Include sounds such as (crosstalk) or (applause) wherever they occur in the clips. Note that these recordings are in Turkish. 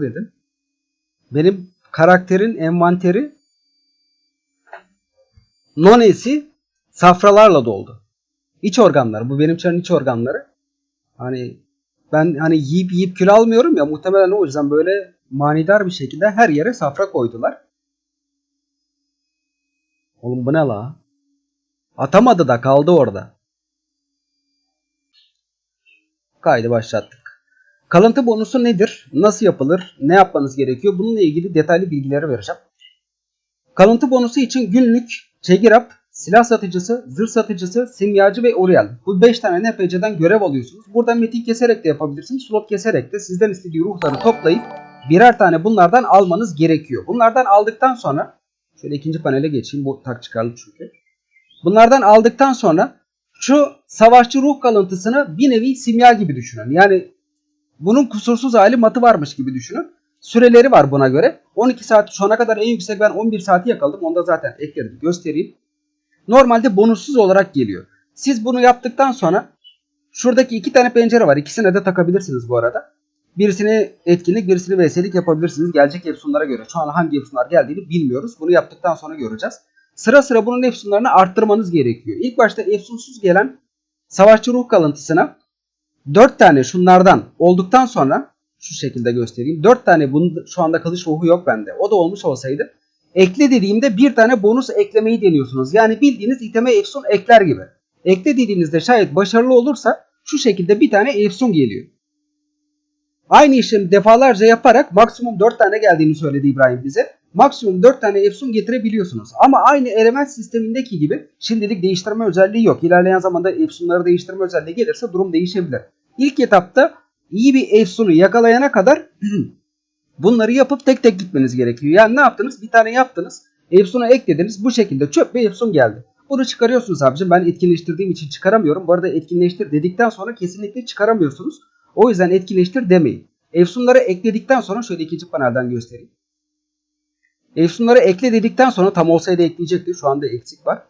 dedim. Benim karakterin envanteri nonesi safralarla doldu. İç organları. Bu benim çarın iç organları. Hani ben hani yiyip yiyip kilo almıyorum ya muhtemelen o yüzden böyle manidar bir şekilde her yere safra koydular. Oğlum bu ne la? Atamadı da kaldı orada. Kaydı başlattık. Kalıntı bonusu nedir? Nasıl yapılır? Ne yapmanız gerekiyor? Bununla ilgili detaylı bilgileri vereceğim. Kalıntı bonusu için günlük, çegirap, silah satıcısı, zırh satıcısı, simyacı ve Oriel. Bu 5 tane NPC'den görev alıyorsunuz. Buradan metin keserek de yapabilirsiniz. Slot keserek de sizden istediği ruhları toplayıp birer tane bunlardan almanız gerekiyor. Bunlardan aldıktan sonra şöyle ikinci panele geçeyim. Bu tak çıkarlı çünkü. Bunlardan aldıktan sonra şu savaşçı ruh kalıntısını bir nevi simya gibi düşünün. Yani bunun kusursuz hali matı varmış gibi düşünün. Süreleri var buna göre. 12 saat şu ana kadar en yüksek ben 11 saati yakaladım. Onu da zaten ekledim göstereyim. Normalde bonussuz olarak geliyor. Siz bunu yaptıktan sonra şuradaki iki tane pencere var. İkisine de takabilirsiniz bu arada. Birisini etkinlik, birisini VS'lik yapabilirsiniz. Gelecek efsunlara göre. Şu an hangi efsunlar geldiğini bilmiyoruz. Bunu yaptıktan sonra göreceğiz. Sıra sıra bunun efsunlarını arttırmanız gerekiyor. İlk başta efsunsuz gelen savaşçı ruh kalıntısına 4 tane şunlardan olduktan sonra şu şekilde göstereyim. 4 tane bunun şu anda kılıç ruhu yok bende. O da olmuş olsaydı ekle dediğimde bir tane bonus eklemeyi deniyorsunuz. Yani bildiğiniz iteme efsun ekler gibi. Ekle dediğinizde şayet başarılı olursa şu şekilde bir tane efsun geliyor. Aynı işlemi defalarca yaparak maksimum 4 tane geldiğini söyledi İbrahim bize. Maksimum 4 tane efsun getirebiliyorsunuz. Ama aynı element sistemindeki gibi şimdilik değiştirme özelliği yok. İlerleyen zamanda efsunları değiştirme özelliği gelirse durum değişebilir. İlk etapta iyi bir efsunu yakalayana kadar (clears throat) bunları yapıp tek tek gitmeniz gerekiyor. Yani ne yaptınız? Bir tane yaptınız. Efsuna eklediniz. Bu şekilde çöp bir efsun geldi. Bunu çıkarıyorsunuz abicim. Ben etkinleştirdiğim için çıkaramıyorum. Bu arada etkinleştir dedikten sonra kesinlikle çıkaramıyorsunuz. O yüzden etkinleştir demeyin. Efsunları ekledikten sonra şöyle ikinci panelden göstereyim. Efsunları ekle dedikten sonra tam olsaydı ekleyecekti. Şu anda eksik var.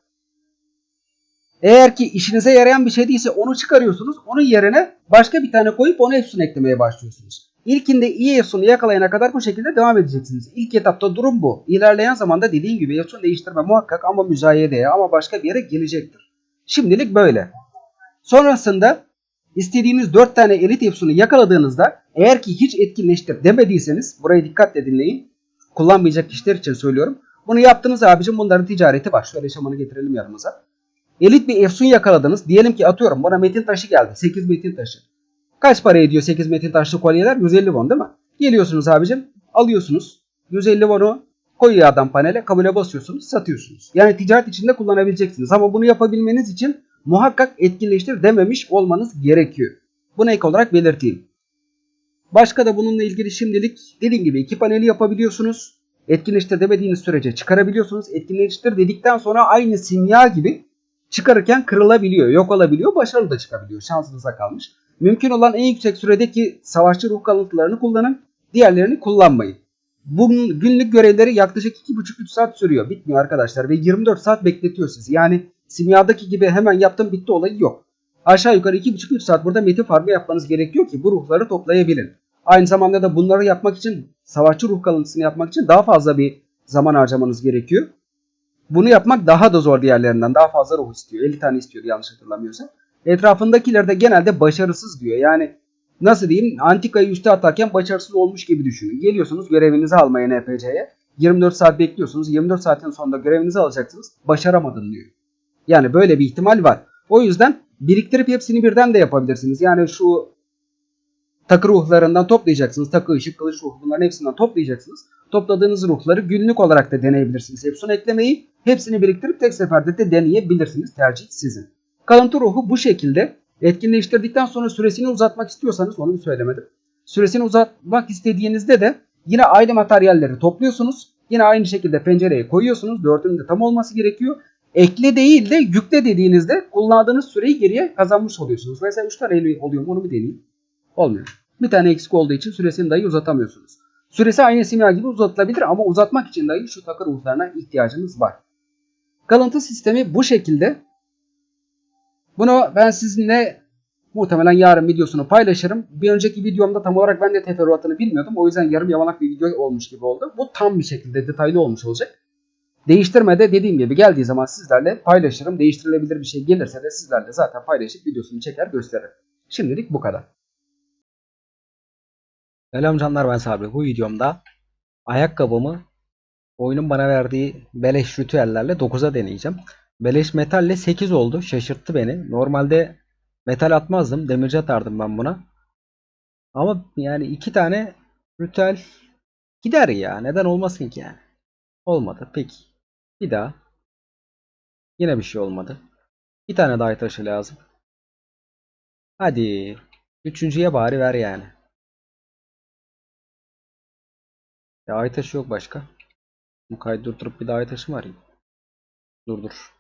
Eğer ki işinize yarayan bir şey değilse onu çıkarıyorsunuz. Onun yerine başka bir tane koyup ona efsun eklemeye başlıyorsunuz. İlkinde iyi efsunu yakalayana kadar bu şekilde devam edeceksiniz. İlk etapta durum bu. İlerleyen zamanda dediğim gibi efsun değiştirme muhakkak ama müzayedeye ama başka bir yere gelecektir. Şimdilik böyle. Sonrasında istediğiniz 4 tane elit efsunu yakaladığınızda eğer ki hiç etkinleştir demediyseniz burayı dikkatle dinleyin. Kullanmayacak kişiler için söylüyorum. Bunu yaptınız abicim bunların ticareti var. Şöyle şamanı getirelim yanımıza. Elit bir efsun yakaladınız. Diyelim ki atıyorum bana metin taşı geldi. 8 metin taşı. Kaç para ediyor 8 metin taşlı kolyeler? 150 won değil mi? Geliyorsunuz abicim alıyorsunuz. 150 won'u koyuyor adam panele kabule basıyorsunuz satıyorsunuz. Yani ticaret içinde kullanabileceksiniz. Ama bunu yapabilmeniz için muhakkak etkinleştir dememiş olmanız gerekiyor. Bunu ek olarak belirteyim. Başka da bununla ilgili şimdilik dediğim gibi iki paneli yapabiliyorsunuz. Etkinleştir demediğiniz sürece çıkarabiliyorsunuz. Etkinleştir dedikten sonra aynı simya gibi çıkarırken kırılabiliyor, yok olabiliyor, başarılı da çıkabiliyor. Şansınıza kalmış. Mümkün olan en yüksek süredeki savaşçı ruh kalıntılarını kullanın. Diğerlerini kullanmayın. Bunun günlük görevleri yaklaşık 2,5-3 saat sürüyor. Bitmiyor arkadaşlar ve 24 saat bekletiyor sizi. Yani simyadaki gibi hemen yaptım bitti olayı yok. Aşağı yukarı 2,5-3 saat burada metin farmı yapmanız gerekiyor ki bu ruhları toplayabilin. Aynı zamanda da bunları yapmak için, savaşçı ruh kalıntısını yapmak için daha fazla bir zaman harcamanız gerekiyor. Bunu yapmak daha da zor diğerlerinden. Daha fazla ruh istiyor. 50 tane istiyordu yanlış hatırlamıyorsam. Etrafındakiler de genelde başarısız diyor. Yani nasıl diyeyim antikayı üste atarken başarısız olmuş gibi düşünün. Geliyorsunuz görevinizi almaya NPC'ye. 24 saat bekliyorsunuz. 24 saatin sonunda görevinizi alacaksınız. Başaramadın diyor. Yani böyle bir ihtimal var. O yüzden biriktirip hepsini birden de yapabilirsiniz. Yani şu takı ruhlarından toplayacaksınız. Takı, ışık, kılıç ruhu bunların hepsinden toplayacaksınız. Topladığınız ruhları günlük olarak da deneyebilirsiniz. Hepsini eklemeyi hepsini biriktirip tek seferde de deneyebilirsiniz. Tercih sizin. Kalıntı ruhu bu şekilde etkinleştirdikten sonra süresini uzatmak istiyorsanız onu söylemedim. Süresini uzatmak istediğinizde de yine aynı materyalleri topluyorsunuz. Yine aynı şekilde pencereye koyuyorsunuz. Dördünün de tam olması gerekiyor. Ekle değil de yükle dediğinizde kullandığınız süreyi geriye kazanmış oluyorsunuz. Mesela 3 tane oluyor mu onu bir deneyeyim. Olmuyor. Bir tane eksik olduğu için süresini dahi uzatamıyorsunuz. Süresi aynı simya gibi uzatılabilir ama uzatmak için dahi şu takı ruhlarına ihtiyacınız var. Kalıntı sistemi bu şekilde. Bunu ben sizinle Muhtemelen yarın videosunu paylaşırım. Bir önceki videomda tam olarak ben de teferruatını bilmiyordum. O yüzden yarım yamalak bir video olmuş gibi oldu. Bu tam bir şekilde detaylı olmuş olacak. Değiştirmede dediğim gibi geldiği zaman sizlerle paylaşırım. Değiştirilebilir bir şey gelirse de sizlerle zaten paylaşıp videosunu çeker gösteririm. Şimdilik bu kadar. Selam canlar ben Sabri. Bu videomda ayakkabımı oyunun bana verdiği beleş ritüellerle 9'a deneyeceğim. Beleş metalle 8 oldu. Şaşırttı beni. Normalde metal atmazdım. Demirci atardım ben buna. Ama yani iki tane ritüel gider ya. Neden olmasın ki yani. Olmadı. Peki. Bir daha. Yine bir şey olmadı. Bir tane daha taşı lazım. Hadi. Üçüncüye bari ver yani. Ya ay taşı yok başka. Bu kaydı durdurup bir daha ay taşı mı arayayım? Durdur.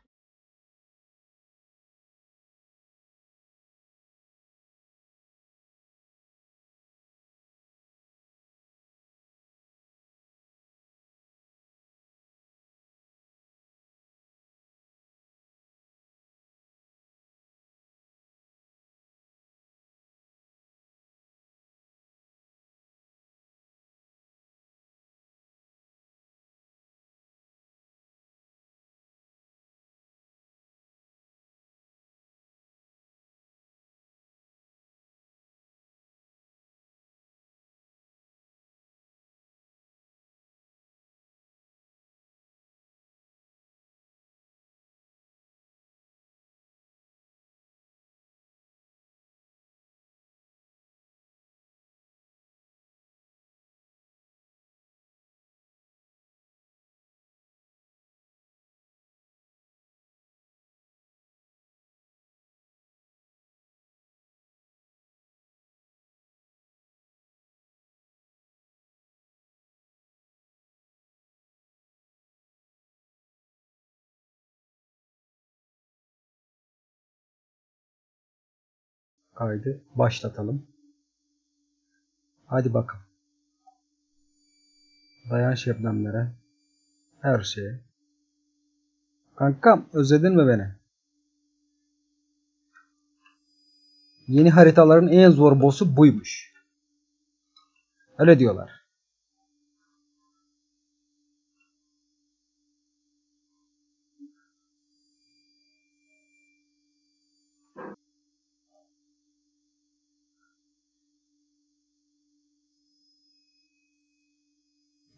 Kaydı başlatalım. Hadi bakalım. Dayan şebnemlere. Her şeye. Kankam özledin mi beni? Yeni haritaların en zor boss'u buymuş. Öyle diyorlar.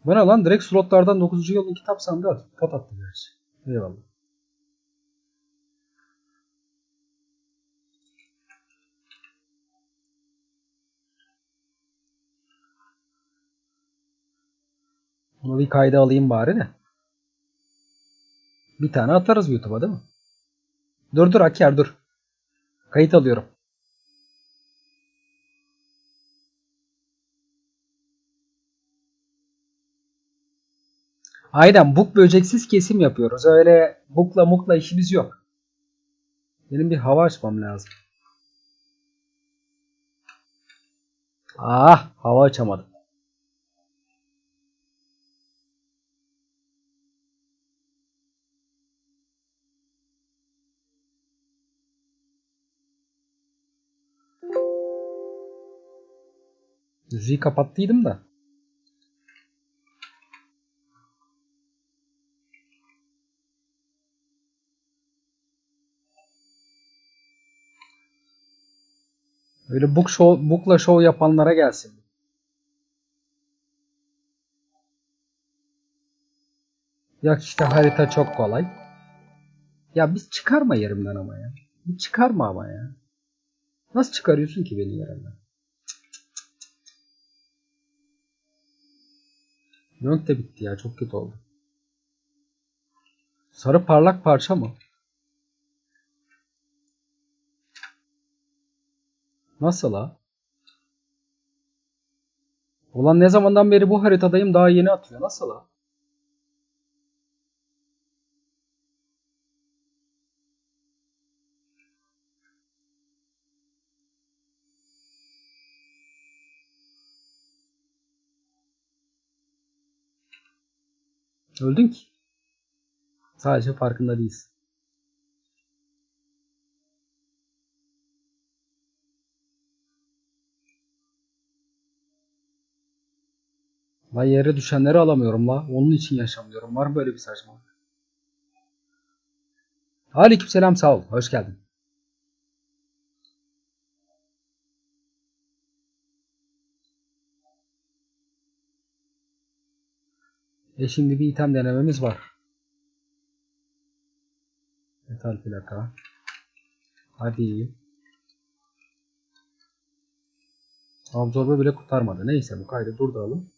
Bu ne lan? Direkt slotlardan 9. yılın kitap sandığı at. Pot attı gerçi. Eyvallah. Bunu bir kayda alayım bari de. Bir tane atarız YouTube'a değil mi? Dur dur Aker dur. Kayıt alıyorum. Aynen buk böceksiz kesim yapıyoruz. Öyle bukla mukla işimiz yok. Benim bir hava açmam lazım. Ah hava açamadım. Müziği kapattıydım da. Öyle book show, bookla show yapanlara gelsin. Ya işte harita çok kolay. Ya biz çıkarma yerimden ama ya. Bir çıkarma ama ya. Nasıl çıkarıyorsun ki beni yerimden? Yok da bitti ya. Çok kötü oldu. Sarı parlak parça mı? Nasıl ha? Ulan ne zamandan beri bu haritadayım daha yeni atıyor. Nasıl ha? Öldün ki. Sadece farkında değilsin. La yere düşenleri alamıyorum la. Onun için yaşamıyorum. Var mı böyle bir saçmalık? Aleykümselam sağ ol. Hoş geldin. E şimdi bir item denememiz var. Metal plaka. Hadi. Absorbe bile kurtarmadı. Neyse bu kaydı durduralım.